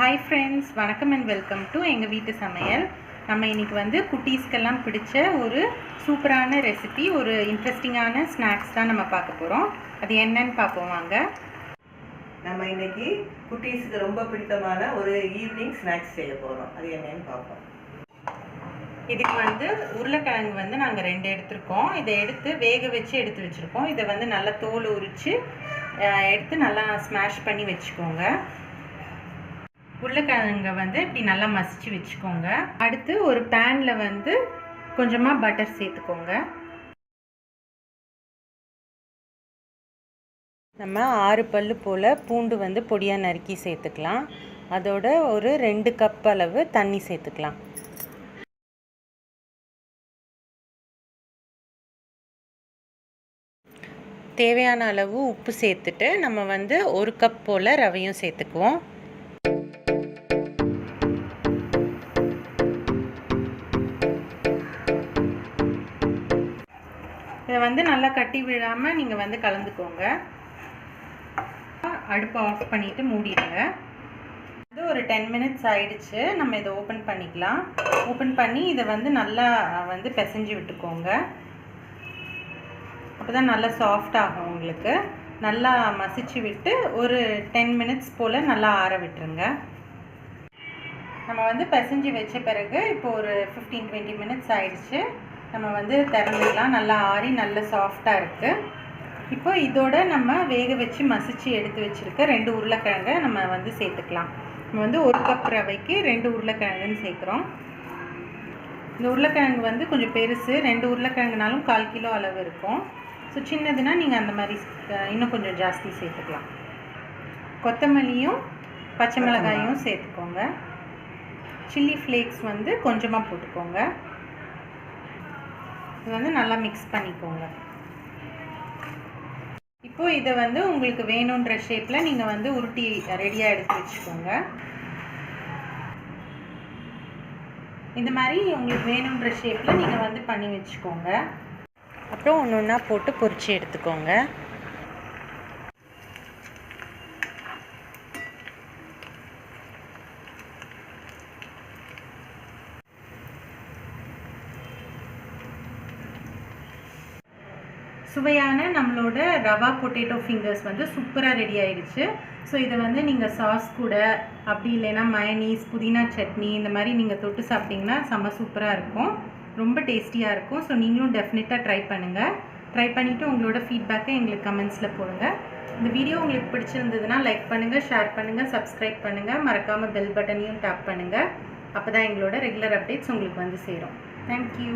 வணக்கம் and welcome to எங்கள் வீட்டு சமையல். நம்ம இன்னைக்கு வந்து குட்டீஸ்க்கெல்லாம் பிடிச்ச ஒரு சூப்பரான ரெசிபி ஒரு இன்ட்ரெஸ்டிங்கான ஸ்நாக்ஸ் தான் நம்ம பார்க்க போகிறோம் அது என்னன்னு பார்ப்போம் வாங்க. நம்ம இன்னைக்கு குட்டீஸுக்கு ரொம்ப பிடித்தமான ஒரு ஈவினிங் ஸ்நாக்ஸ் செய்ய போகிறோம் அது என்னன்னு பார்ப்போம். இதுக்கு வந்து உருளைக்கிழங்கு வந்து நாங்கள் ரெண்டு எடுத்திருக்கோம். இதை எடுத்து வேக வச்சு எடுத்து வச்சுருக்கோம். இதை வந்து நல்லா தோல் உரித்து எடுத்து நல்லா ஸ்மாஷ் பண்ணி வச்சுக்கோங்க. உருளைக்கிழங்க வந்து இப்படி நல்லா மசிச்சு வச்சுக்கோங்க. அடுத்து ஒரு பேனில் வந்து கொஞ்சமாக பட்டர் சேர்த்துக்கோங்க. நம்ம ஆறு பல்லு போல் பூண்டு வந்து பொடியாக நறுக்கி சேர்த்துக்கலாம். அதோட ஒரு ரெண்டு கப் அளவு தண்ணி சேர்த்துக்கலாம். தேவையான அளவு உப்பு சேர்த்துட்டு நம்ம வந்து ஒரு கப் போல் ரவையும் சேர்த்துக்குவோம். இதை வந்து நல்லா கட்டி விழாமல் நீங்கள் வந்து கலந்துக்கோங்க. அடுப்பை ஆஃப் பண்ணிவிட்டு மூடிடுங்க. இது ஒரு டென் மினிட்ஸ் ஆயிடுச்சு. நம்ம இதை ஓப்பன் பண்ணிக்கலாம். ஓப்பன் பண்ணி இதை வந்து நல்லா வந்து பிசைஞ்சு விட்டுக்கோங்க. அப்போ தான் நல்லா சாஃப்ட் ஆகும் உங்களுக்கு. நல்லா மசிச்சு விட்டு ஒரு டென் மினிட்ஸ் போல் நல்லா ஆற விட்டுருங்க. நம்ம வந்து பிசைஞ்சு வச்ச பிறகு இப்போ ஒரு ஃபிஃப்டீன் டுவெண்ட்டி மினிட்ஸ் ஆயிடுச்சு. நம்ம வந்து திறந்துக்கலாம். நல்லா ஆறி நல்லா சாஃப்டாக இருக்குது இப்போ இதோட நம்ம வேக வச்சு மசிச்சு எடுத்து வச்சுருக்க ரெண்டு உருளைக்கிழங்கை நம்ம வந்து சேர்த்துக்கலாம். நம்ம வந்து ஒரு கப் ரவைக்கு ரெண்டு உருளைக்கிழங்குன்னு சேர்க்குறோம். இந்த உருளைக்கிழங்கு வந்து கொஞ்சம் பெருசு. ரெண்டு உருளைக்கிழங்குனாலும் கால் கிலோ அளவு இருக்கும். ஸோ சின்னதுன்னா நீங்கள் அந்த மாதிரி இன்னும் கொஞ்சம் ஜாஸ்தி சேர்த்துக்கலாம். கொத்தமல்லியும் பச்சை மிளகாயும் சேர்த்துக்கோங்க. சில்லி ஃப்ளேக்ஸ் வந்து கொஞ்சமாக போட்டுக்கோங்க. இது வந்து நல்லா மிக்ஸ் பண்ணிக்கோங்க. இப்போ இதை வந்து உங்களுக்கு வேணுன்ற ஷேப்பில் நீங்கள் வந்து உருட்டி ரெடியாக எடுத்து வச்சுக்கோங்க. இந்த மாதிரி உங்களுக்கு வேணுன்ற ஷேப்பில் நீங்கள் வந்து பண்ணி வச்சுக்கோங்க. அப்புறம் ஒன்று ஒன்றா போட்டு பொறிச்சு எடுத்துக்கோங்க. சுவையான நம்மளோட ரவா பொட்டேட்டோ ஃபிங்கர்ஸ் வந்து சூப்பராக ரெடி ஆயிடுச்சு. ஸோ இதை வந்து நீங்கள் சாஸ் கூட அப்படி இல்லைன்னா மயனீஸ் புதினா சட்னி இந்த மாதிரி நீங்கள் தொட்டு சாப்பிட்டிங்கன்னா செம்ம சூப்பராக இருக்கும். ரொம்ப டேஸ்டியாக இருக்கும். ஸோ நீங்களும் டெஃபினட்டாக ட்ரை பண்ணுங்கள் ட்ரை பண்ணிவிட்டு உங்களோட ஃபீட்பேக்கை எங்களுக்கு கமெண்ட்ஸில் போடுங்க. இந்த வீடியோ உங்களுக்கு பிடிச்சிருந்ததுன்னா லைக் பண்ணுங்கள் ஷேர் பண்ணுங்கள் சப்ஸ்கிரைப் பண்ணுங்கள் மறக்காமல் பெல் பட்டனையும் டேப் பண்ணுங்கள் அப்போ தான் எங்களோட ரெகுலர் அப்டேட்ஸ் உங்களுக்கு வந்து சேரும். தேங்க்யூ